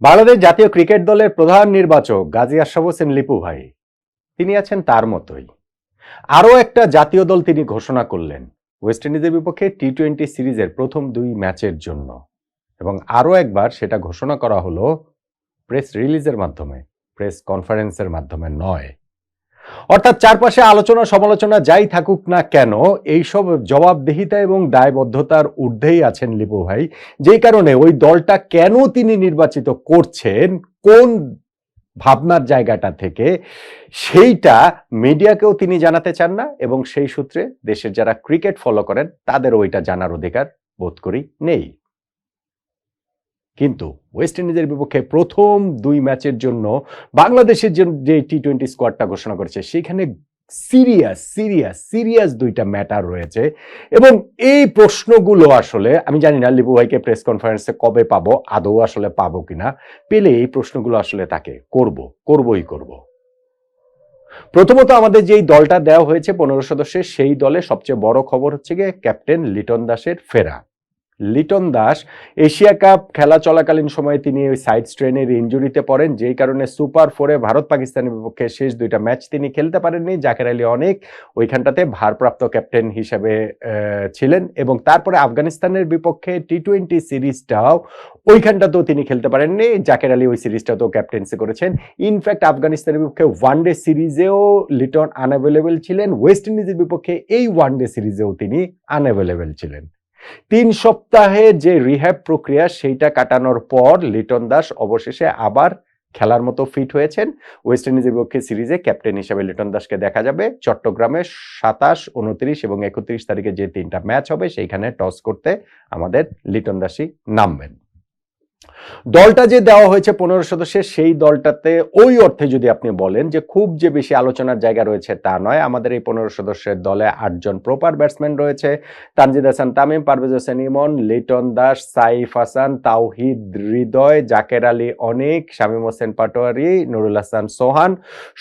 বাংলাদেশ জাতীয় ক্রিকেট দলের প্রধান নির্বাচক গাজী আশরাফ হোসেন লিপু ভাই। তিনি আছেন তার মতোই। আরও একটা জাতীয় দল তিনি ঘোষণা করলেন, ওয়েস্ট ইন্ডিজের বিপক্ষে টি টোয়েন্টি সিরিজের প্রথম দুই ম্যাচের জন্য। এবং আরও একবার সেটা ঘোষণা করা হলো প্রেস রিলিজের মাধ্যমে, প্রেস কনফারেন্সের মাধ্যমে নয়। অর্থাৎ চারপাশে আলোচনা, সমালোচনা যাই থাকুক না কেন, এইসব জবাবদিহিতা এবং দায়বদ্ধতার ঊর্ধ্বেই আছেন লিপু ভাই। যেই কারণে ওই দলটা কেন তিনি নির্বাচিত করছেন, কোন ভাবনার জায়গাটা থেকে, সেইটা মিডিয়াকেও তিনি জানাতে চান না এবং সেই সূত্রে দেশের যারা ক্রিকেট ফলো করেন তাদের ওইটা জানার অধিকার বোধ করি নেই। কিন্তু ওয়েস্ট ইন্ডিজের বিপক্ষে প্রথম দুই ম্যাচের জন্য বাংলাদেশের যে টি টোয়েন্টি স্কোয়াডটা ঘোষণা করেছে, সেখানে সিরিয়াস সিরিয়াস সিরিয়াস দুইটা ম্যাটার রয়েছে। এবং এই প্রশ্নগুলো আসলে, আমি জানি না লিপু ভাইকে প্রেস কনফারেন্সে কবে পাবো, আদৌ আসলে পাবো কিনা, পেলে এই প্রশ্নগুলো আসলে তাকে করব, করবই করব। প্রথমত আমাদের যেই দলটা দেওয়া হয়েছে পনেরো সদস্যের, সেই দলে সবচেয়ে বড় খবর হচ্ছে গিয়ে ক্যাপ্টেন লিটন দাসের ফেরা। লিটন দাস। এশিয়া কাপ খেলা চলাকালীন সময়ে তিনি ওই সাইড স্ট্রেনের ইঞ্জুরিতে পড়েন, যেই কারণে সুপার ফোরে ভারত পাকিস্তানের বিপক্ষে শেষ দুইটা ম্যাচ তিনি খেলতে পারেননি। জাকের আলী অনেক ওইখানটাতে ভারপ্রাপ্ত ক্যাপ্টেন হিসেবে ছিলেন এবং তারপরে আফগানিস্তানের বিপক্ষে টি টোয়েন্টি সিরিজটাও ওইখানটাতেও তিনি খেলতে পারেননি। জাকের আলী ওই সিরিজটাতেও ক্যাপ্টেন্সি করেছেন। ইনফ্যাক্ট আফগানিস্তানের বিপক্ষে ওয়ান ডে সিরিজেও লিটন আনঅ্যাভেলেবেল ছিলেন। ওয়েস্ট ইন্ডিজের বিপক্ষে এই ওয়ান ডে সিরিজেও তিনি আনঅ্যাভেলেবেল ছিলেন। তিন সপ্তাহে যে রিহ্যাব প্রক্রিয়া সেইটা কাটানোর পর লিটন দাস অবশেষে আবার খেলার মতো ফিট হয়েছেন। ওয়েস্ট ইন্ডিজের পক্ষে সিরিজে ক্যাপ্টেন হিসেবে লিটন দাসকে দেখা যাবে। চট্টগ্রামে সাতাশ, উনত্রিশ এবং একত্রিশ তারিখে যে তিনটা ম্যাচ হবে সেইখানে টস করতে আমাদের লিটন দাসই নামবেন। দলটা যে দেওয়া হয়েছে পনেরো সদস্যের, সেই দলটাতে ওই অর্থে যদি আপনি বলেন যে খুব যে বেশি আলোচনার জায়গা রয়েছে তা নয়, আমাদের এই পনেরো সদস্যের দলে আটজন প্রপার ব্যাটসম্যান রয়েছে। তানজিদ হাসান, তামিম, পারভেজ হোসেন, ইমন, লিটন দাস, সাইফ হাসান, তাওহিদ হৃদয়, জাকের আলী অনেক, শামীম হোসেন পাটোয়ারি, নুরুল হাসান সোহান।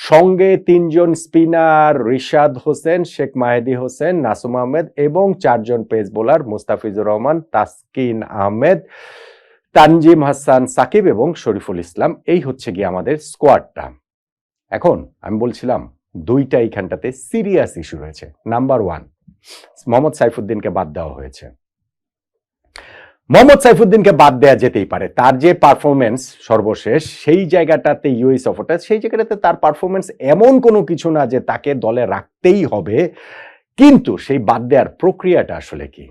সঙ্গে তিনজন স্পিনার রিশাদ হোসেন, শেখ মাহেদি হোসেন, নাসুম আহমেদ এবং চারজন পেস বোলার মুস্তাফিজুর রহমান, তাসকিন আহমেদ। তানজিম হাসান সাকিব এবং শরীফুল ইসলাম, এই হচ্ছে গিয়ে আমাদের স্কোয়াডটা। এখন আমি বলছিলাম, দুইটা এইখানটাতে সিরিয়াস ইস্যু রয়েছে। নাম্বার ওয়ান, মোহাম্মদ সাইফুদ্দিনকে বাদ দেওয়া হয়েছে। মোহাম্মদ সাইফুদ্দিনকে বাদ দেওয়া যেতেই পারে। তার যে পারফরমেন্স সর্বশেষ, সেই জায়গাটাতে ইউএস সফরটা সেই জায়গাটাতে তার পারফরমেন্স এমন কোনো কিছু না যে তাকে দলে রাখতেই হবে। কিন্তু সেই বাদ দেওয়ার প্রক্রিয়াটা আসলে কি?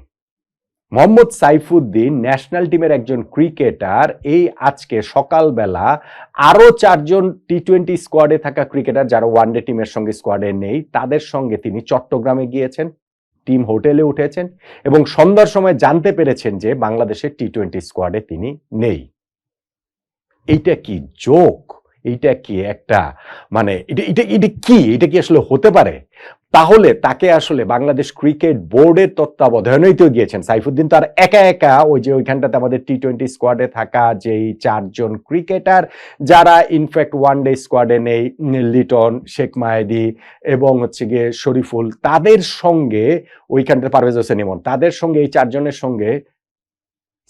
মোহাম্মদ সাইফুদ্দিন ন্যাশনাল টিমের একজন ক্রিকেটার। এই আজকে সকালবেলা আরও চারজন টি টোয়েন্টি স্কোয়াডে থাকা ক্রিকেটার যারা ওয়ানডে টিমের সঙ্গে স্কোয়াডে নেই, তাদের সঙ্গে তিনি চট্টগ্রামে গিয়েছেন, টিম হোটেলে উঠেছেন এবং সন্ধ্যার সময় জানতে পেরেছেন যে বাংলাদেশের টি টোয়েন্টি স্কোয়াডে তিনি নেই। এইটা কি জোক এইটা কি একটা মানে এটা এটা এটা কি? এটা কি আসলে হতে পারে? তাহলে তাকে আসলে বাংলাদেশ ক্রিকেট বোর্ডের তত্ত্বাবধানেই তো গিয়েছেন। সাইফুদ্দিন তার একা একা ওই যে ওইখানটাতে আমাদের টি টোয়েন্টি স্কোয়াডে থাকা যেই চারজন ক্রিকেটার, যারা ইনফ্যাক্ট ওয়ান ডে স্কোয়াডে নেই, লিটন, শেখ মায়েদি এবং হচ্ছে গিয়ে শরীফুল, তাদের সঙ্গে ওইখানটা পারভেজ হোসেন ইমন, তাদের সঙ্গে এই চারজনের সঙ্গে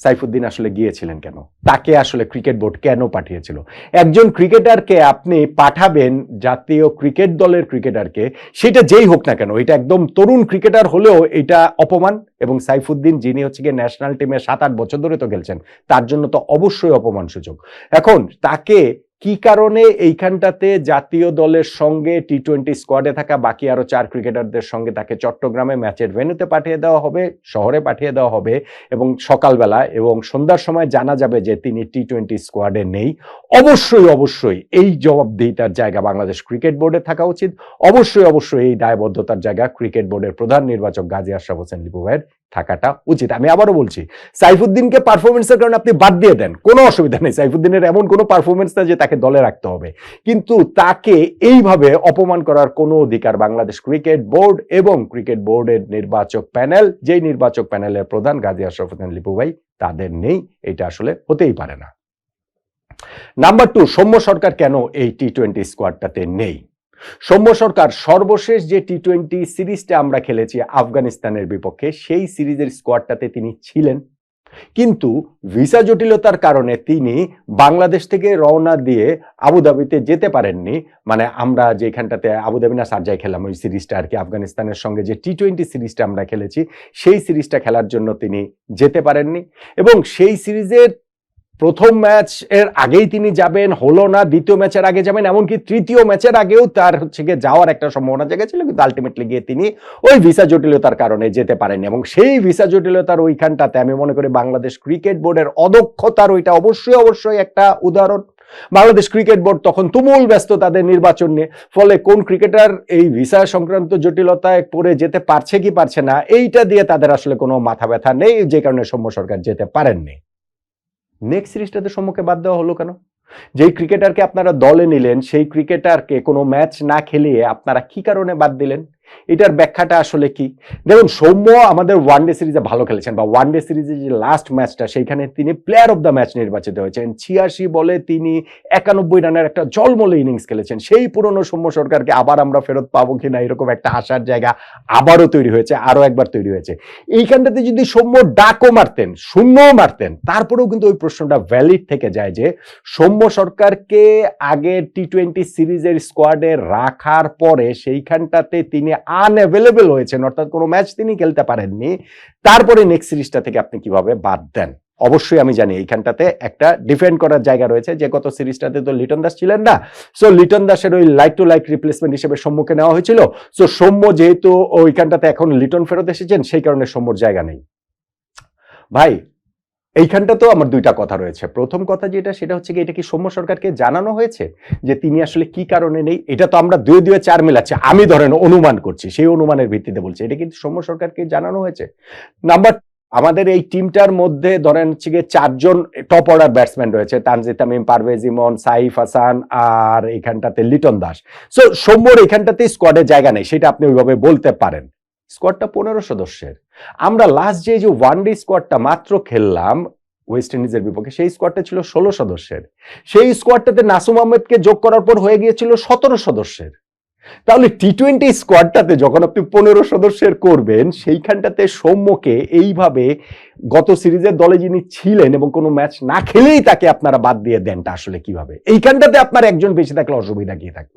সাইফুদ্দিন আসলে গিয়েছিলেন কেন? তাকে আসলে ক্রিকেট বোর্ড কেন পাঠিয়েছিল? একজন ক্রিকেটারকে আপনি পাঠাবেন জাতীয় ক্রিকেট দলের ক্রিকেটারকে, সেটা যেই হোক না কেন, এটা একদম তরুণ ক্রিকেটার হলেও এটা অপমান এবং সাইফুদ্দিন যিনি হচ্ছে গিয়ে ন্যাশনাল টিমে সাত আট বছর ধরে তো খেলছেন, তার জন্য তো অবশ্যই অপমান সুযোগ এখন তাকে কি কারণে এইখানটাতে জাতীয় দলের সঙ্গে টি টোয়েন্টি স্কোয়াডে থাকা বাকি আরও চার ক্রিকেটারদের সঙ্গে তাকে চট্টগ্রামে ম্যাচের ভেন্যুতে পাঠিয়ে দেওয়া হবে, শহরে পাঠিয়ে দেওয়া হবে এবং সকালবেলা এবং সন্ধ্যার সময় জানা যাবে যে তিনি টি টোয়েন্টি স্কোয়াডে নেই। অবশ্যই অবশ্যই এই জবাবদিহিতার জায়গা বাংলাদেশ ক্রিকেট বোর্ডে থাকা উচিত। অবশ্যই অবশ্যই এই দায়বদ্ধতার জায়গা ক্রিকেট বোর্ডের প্রধান নির্বাচক গাজী আশরাফ হোসেন লিপু ভাইয়ের। থাকাটা উচিত। আমি আবারও বলছি, সাইফুদ্দিনকে পারফরমেন্সের কারণে আপনি বাদ দিয়ে দেন, কোনো অসুবিধা নেই। সাইফুদ্দিনের এমন কোনো পারফরমেন্স না যে তাকে দলে রাখতে হবে। কিন্তু তাকে এইভাবে অপমান করার কোনো অধিকার বাংলাদেশ ক্রিকেট বোর্ড এবং ক্রিকেট বোর্ডের নির্বাচক প্যানেল, যেই নির্বাচক প্যানেলের প্রধান গাজী আশরাফ হোসেন লিপু ভাই, তাদের নেই। এটা আসলে হতেই পারে না। নাম্বার টু সৌম্য সরকার কেন এই টি টোয়েন্টি স্কোয়াডটাতে নেই? সৌম্য সরকার সর্বশেষ যে টি টোয়েন্টি সিরিজটা আমরা খেলেছি আফগানিস্তানের বিপক্ষে, সেই সিরিজের স্কোয়াডটাতে তিনি ছিলেন। কিন্তু ভিসা জটিলতার কারণে তিনি বাংলাদেশ থেকে রওনা দিয়ে আবুধাবিতে যেতে পারেননি। মানে আমরা যেখানটাতে আবুধাবি না সারজায় খেলাম ওই সিরিজটা আর কি, আফগানিস্তানের সঙ্গে যে টি টোয়েন্টি সিরিজটা আমরা খেলেছি, সেই সিরিজটা খেলার জন্য তিনি যেতে পারেননি। এবং সেই সিরিজের প্রথম ম্যাচ এর আগেই তিনি যাবেন, হলো না, দ্বিতীয় ম্যাচের আগে যাবেন, এমনকি তৃতীয় ম্যাচের আগেও তার হচ্ছে গিয়ে যাওয়ার একটা সম্ভাবনা জায়গা ছিল কিন্তু আলটিমেটলি গিয়ে তিনি ওই ভিসা জটিলতার কারণে যেতে পারেননি এবং সেই ভিসা জটিলতার ওইখানটাতে আমি মনে করি বাংলাদেশ ক্রিকেট বোর্ডের অদক্ষতার ওইটা অবশ্যই অবশ্যই একটা উদাহরণ। বাংলাদেশ ক্রিকেট বোর্ড তখন তুমুল ব্যস্ত তাদের নির্বাচন নিয়ে, ফলে কোন ক্রিকেটার এই ভিসা সংক্রান্ত জটিলতায় পড়ে যেতে পারছে কি পারছে না, এইটা দিয়ে তাদের আসলে কোনো মাথা ব্যথা নেই, যে কারণে সৌম্য সরকার যেতে পারেননি। নেক্সট সিরিজটাতে সম্মুখে বাদ দেওয়া হলো কেন? যেই ক্রিকেটারকে আপনারা দলে নিলেন, সেই ক্রিকেটারকে কোনো ম্যাচ না খেলিয়ে আপনারা কি কারণে বাদ দিলেন? এটার ব্যাখ্যাটা আসলে কি? দেখুন, সৌম্য আমাদের ওয়ানডে সিরিজে ভালো খেলেছেন বা ওয়ান ডে সিরিজে যে লাস্ট ম্যাচটা সেইখানে তিনি প্লেয়ার অফ দ্য ম্যাচ নির্বাচিত হয়েছেন। ছিয়াশি বলে তিনি একানব্বই রানের একটা জলমলে ইনিংস খেলেছেন। সেই পুরনো সৌম্য সরকারকে আবার আমরা ফেরত পাবো কিনা এরকম একটা আশার জায়গা আবারও তৈরি হয়েছে আরও একবার তৈরি হয়েছে। এইখানটাতে যদি সৌম্য ডাকও মারতেন, শূন্যও মারতেন, তারপরেও কিন্তু ওই প্রশ্নটা ভ্যালিড থেকে যায় যে সৌম্য সরকারকে আগের টি টোয়েন্টি সিরিজের স্কোয়াডে রাখার পরে সেইখানটাতে তিনি আনঅ্যাভেলেবেল হয়েছেন, অর্থাৎ কোনো ম্যাচ তিনি খেলতে পারেননি, তারপরে নেক্সট সিরিজটা থেকে আপনি কীভাবে বাদ দেন? অবশ্যই আমি জানি এইখানটাতে একটা ডিফেন্ড করার জায়গা রয়েছে, যে গত সিরিজটাতে তো লিটন দাস ছিলেন না। সো লিটন দাসের ওই লাইক টু লাইক রিপ্লেসমেন্ট হিসেবে সম্মুখে নেওয়া হয়েছিল। সো সৌম্য যেহেতু ওইখানটাতে এখন লিটন ফেরত এসেছেন, সেই কারণে সৌম্যর জায়গা নেই। ভাই এইখানটা তো আমার দুইটা কথা রয়েছে। প্রথম কথা যেটা, সেটা হচ্ছে কি এটা কি সৌম্য সরকারকে জানানো হয়েছে যে তিনি আসলে কি কারণে নেই? এটা তো আমরা দুয়ে দুয়ে চার মিলাচ্ছি। আমি ধরেন অনুমান করছি, সেই অনুমানের ভিত্তিতে বলছি। এটা কিন্তু সৌম্য সরকারকে জানানো হয়েছে। নাম্বার, আমাদের এই টিমটার মধ্যে ধরেন হচ্ছে গিয়ে চারজন টপ অর্ডার ব্যাটসম্যান রয়েছে। তানজিদ তামিম, পারভেজ ইমন, সাইফ হাসান আর এখানটাতে লিটন দাস। সো সৌম্যর এখানটাতে স্কোয়াডে জায়গা নেই, সেটা আপনি ওইভাবে বলতে পারেন। স্কোয়াডটা পনেরো সদস্যের। আমরা লাস্ট যে যে ওয়ান ডে স্কোয়াডটা মাত্র খেললাম ওয়েস্ট ইন্ডিজের বিপক্ষে, সেই স্কোয়াডটা ছিল ষোলো সদস্যের। সেই স্কোয়াডটাতে নাসুম আহমেদকে যোগ করার পর হয়ে গিয়েছিল সতেরো সদস্যের। তাহলে টি টোয়েন্টি স্কোয়াডটাতে যখন আপনি পনেরো সদস্যের করবেন, সেইখানটাতে সৌম্যকে এইভাবে গত সিরিজের দলে যিনি ছিলেন এবং কোনো ম্যাচ না খেলেই তাকে আপনারা বাদ দিয়ে দেনটা আসলে কীভাবে? এইখানটাতে আপনার একজন বেশি থাকলে অসুবিধা কি থাকল?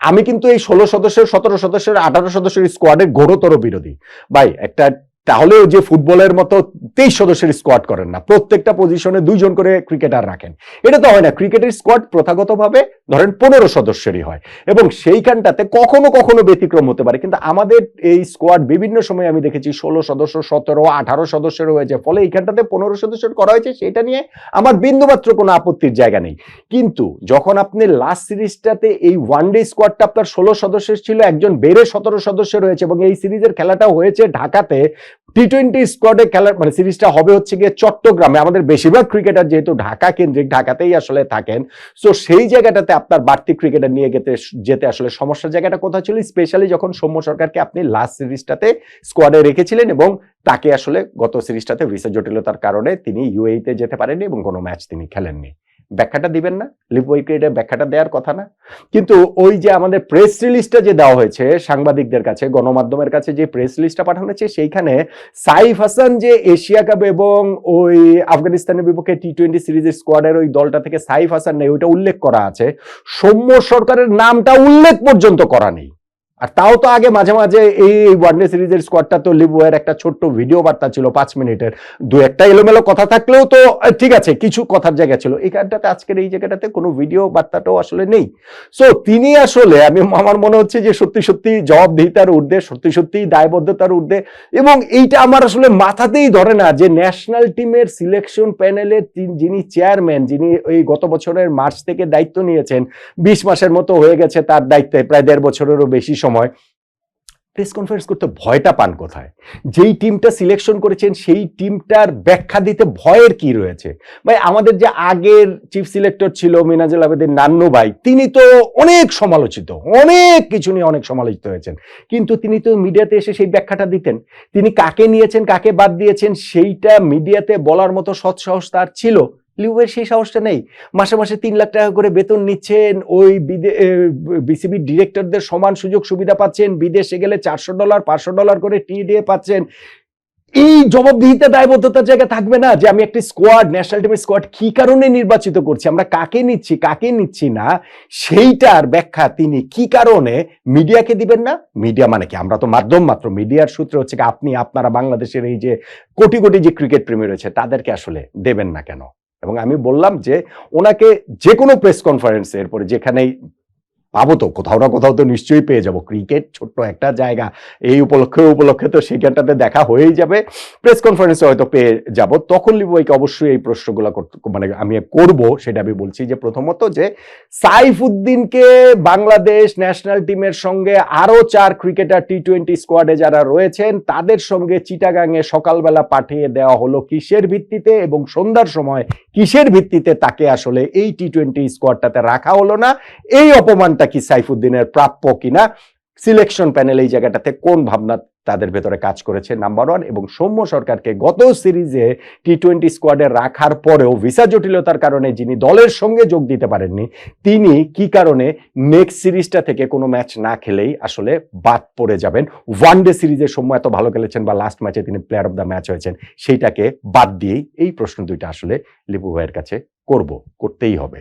আমি কিন্তু এই ষোলো সদস্যের সতেরো সদস্যের আঠারো সদস্যের স্কোয়াডের ঘোরতর বিরোধী। ভাই একটা তাহলেও যে ফুটবলের মতো তেইশ সদস্যের স্কোয়াড করেন না, প্রত্যেকটা পজিশনে দুইজন করে ক্রিকেটার রাখেন। এটা তো হয় না ক্রিকেটের স্কোয়াড প্রথাগতভাবে ধরেন পনেরো সদস্যেরই হয় এবং সেইখানটাতে কখনো কখনো ব্যতিক্রম হতে পারে। কিন্তু আমাদের এই স্কোয়াড বিভিন্ন সময় আমি দেখেছি, ষোলো সদস্য, সতেরো, আঠারো সদস্যের হয়েছে। ফলে এইখানটাতে পনেরো সদস্যের করা হয়েছে, সেটা নিয়ে আমার বিন্দুমাত্র কোনো আপত্তির জায়গা নেই। কিন্তু যখন আপনি লাস্ট সিরিজটাতে এই ওয়ান ডে স্কোয়াডটা আপনার ষোলো সদস্যের ছিল, একজন বেড়ে সতেরো সদস্য রয়েছে এবং এই সিরিজের খেলাটা হয়েছে ঢাকাতে টি টোয়েন্টি স্কোয়াডে খেলার মানে সিরিজটা হবে হচ্ছে গিয়ে চট্টগ্রামে। আমাদের বেশিরভাগ ক্রিকেটার যেহেতু ঢাকা কেন্দ্রিক ঢাকাতেই আসলে থাকেন। সো সেই জায়গাটাতে আপনার বাড়তি ক্রিকেটার নিয়ে যেতে যেতে আসলে সমস্যার জায়গাটা কোথায় ছিল? স্পেশালি যখন সৌম্য সরকারকে আপনি লাস্ট সিরিজটাতে স্কোয়াডে রেখেছিলেন এবং তাকে আসলে গত সিরিজটাতে ভিসা জটিলতার কারণে তিনি ইউএইতে যেতে পারেননি এবং কোনো ম্যাচ তিনি খেলেননি। ব্যাখ্যাটা দিবেন না লিপ উইকেটের ব্যাখ্যাটা দেওয়ার কথা না। কিন্তু ওই যে আমাদের প্রেস রিলিজটা যে দেওয়া হয়েছে সাংবাদিকদের কাছে, গণমাধ্যমের কাছে যে প্রেস রিলিজটা পাঠানো হয়েছে, সেইখানে সাইফ হাসান যে এশিয়া কাপ এবং ওই আফগানিস্তানের বিপক্ষে টি টোয়েন্টি সিরিজের স্কোয়াডের ওই দলটা থেকে সাইফ হাসান নেই, ওইটা উল্লেখ করা আছে। সৌম্য সরকারের নামটা উল্লেখ পর্যন্ত করা নেই। আর তাও তো আগে মাঝে মাঝে এই ওয়ানডে সিরিজের স্কোয়াডটা তো লিবুয়ের একটা ছোট্ট ভিডিও বার্তা ছিল পাঁচ মিনিটের। দু একটা এলোমেলো কথা থাকলেও তো ঠিক আছে, কিছু কথার জায়গা ছিল। এই এখানটাতে আজকের এই জায়গাটাতে কোনো ভিডিও বার্তাটাও আসলে নেই। সো তিনি আসলে, আমি, আমার মনে হচ্ছে যে সত্যি সত্যি জবাবদিহিতার ঊর্ধ্বে, সত্যি সত্যি দায়বদ্ধতার ঊর্ধ্বে, এবং এইটা আমার আসলে মাথাতেই ধরে না যে ন্যাশনাল টিমের সিলেকশন প্যানেলের যিনি চেয়ারম্যান যিনি এই গত বছরের মার্চ থেকে দায়িত্ব নিয়েছেন, বিশ মাসের মতো হয়ে গেছে তার দায়িত্বে, প্রায় দেড় বছরেরও বেশি সময় প্রেস কনফারেন্স করতে ভয়টা পান কোথায়? যেই টিমটা সিলেকশন করেছেন, সেই টিমটার ব্যাখ্যা দিতে ভয়ের কি রয়েছে? ভাই, আমাদের যে আগের চিফ সিলেক্টর ছিল মিনাজুল আবেদিন নান্নু ভাই, তিনি তো অনেক সমালোচিত, অনেক কিছু নিয়ে অনেক সমালোচিত হয়েছেন। কিন্তু তিনি তো মিডিয়াতে এসে সেই ব্যাখ্যাটা দিতেন। তিনি কাকে নিয়েছেন, কাকে বাদ দিয়েছেন, সেইটা মিডিয়াতে বলার মতো সৎসাহস তার ছিল। লিউবের সেই সাহসটা নেই। মাসে মাসে তিন লাখ টাকা করে বেতন নিচ্ছেন, ওই বিসিবি ডিরেক্টরদের সমান সুযোগ সুবিধা পাচ্ছেন, বিদেশে গেলে চারশো ডলার, পাঁচশো ডলার করে টি দিয়ে পাচ্ছেন। এই জবাবদিহিতা দায়বদ্ধতার জায়গা থাকবে না যে আমি একটি স্কোয়াড ন্যাশনাল টিমের স্কোয়াড কি কারণে নির্বাচিত করছি? আমরা কাকে নিচ্ছি কাকে নিচ্ছি না? সেইটার ব্যাখ্যা তিনি কি কারণে মিডিয়াকে দিবেন না? মিডিয়া মানে কি? আমরা তো মাধ্যম মাত্র। মিডিয়ার সূত্রে হচ্ছে আপনি, আপনারা বাংলাদেশের এই যে কোটি কোটি যে ক্রিকেট প্রেমী রয়েছে, তাদেরকে আসলে দেবেন না কেন? এবং আমি বললাম যে ওনাকে যে কোনো প্রেস কনফারেন্সে এরপরে যেখানেই পাবো তো, কোথাও না কোথাও তো নিশ্চয়ই পেয়ে যাব। ক্রিকেট ছোট্ট একটা জায়গা, এই উপলক্ষে উপলক্ষে তো সেইখানটাতে দেখা হয়েই যাবে। প্রেস কনফারেন্সে হয়তো পেয়ে যাব। তখন লিবুইকে অবশ্যই এই প্রশ্নগুলো মানে আমি করব সেটা আমি বলছি যে প্রথমত যে সাইফুদ্দিনকে বাংলাদেশ ন্যাশনাল টিমের সঙ্গে আরও চার ক্রিকেটার টি টোয়েন্টি স্কোয়াডে যারা রয়েছেন, তাদের সঙ্গে চিটাগাংয়ে সকালবেলা পাঠিয়ে দেওয়া হলো কিসের ভিত্তিতে এবং সন্ধ্যার সময় কিসের ভিত্তিতে তাকে আসলে এই টি টোয়েন্টি স্কোয়াডটাতে রাখা হলো না? এই অপমানটা কি সাইফুদ্দিনের প্রাপ্য কিনা? সিলেকশন প্যানেল এই জায়গাটাতে কোন ভাবনা তাদের ভেতরে কাজ করেছে নাম্বার ওয়ান এবং সৌম্য সরকারকে গত সিরিজে টি টোয়েন্টি স্কোয়াডে রাখার পরেও ভিসা জটিলতার কারণে যিনি দলের সঙ্গে যোগ দিতে পারেননি, তিনি কি কারণে নেক্সট সিরিজটা থেকে কোনো ম্যাচ না খেলেই আসলে বাদ পড়ে যাবেন? ওয়ান ডে সিরিজে সৌম্য এত ভালো খেলেছেন বা লাস্ট ম্যাচে তিনি প্লেয়ার অফ দ্য ম্যাচ হয়েছেন, সেইটাকে বাদ দিয়েই এই প্রশ্ন দুইটা আসলে লিপু ভাইয়ের কাছে করব, করতেই হবে।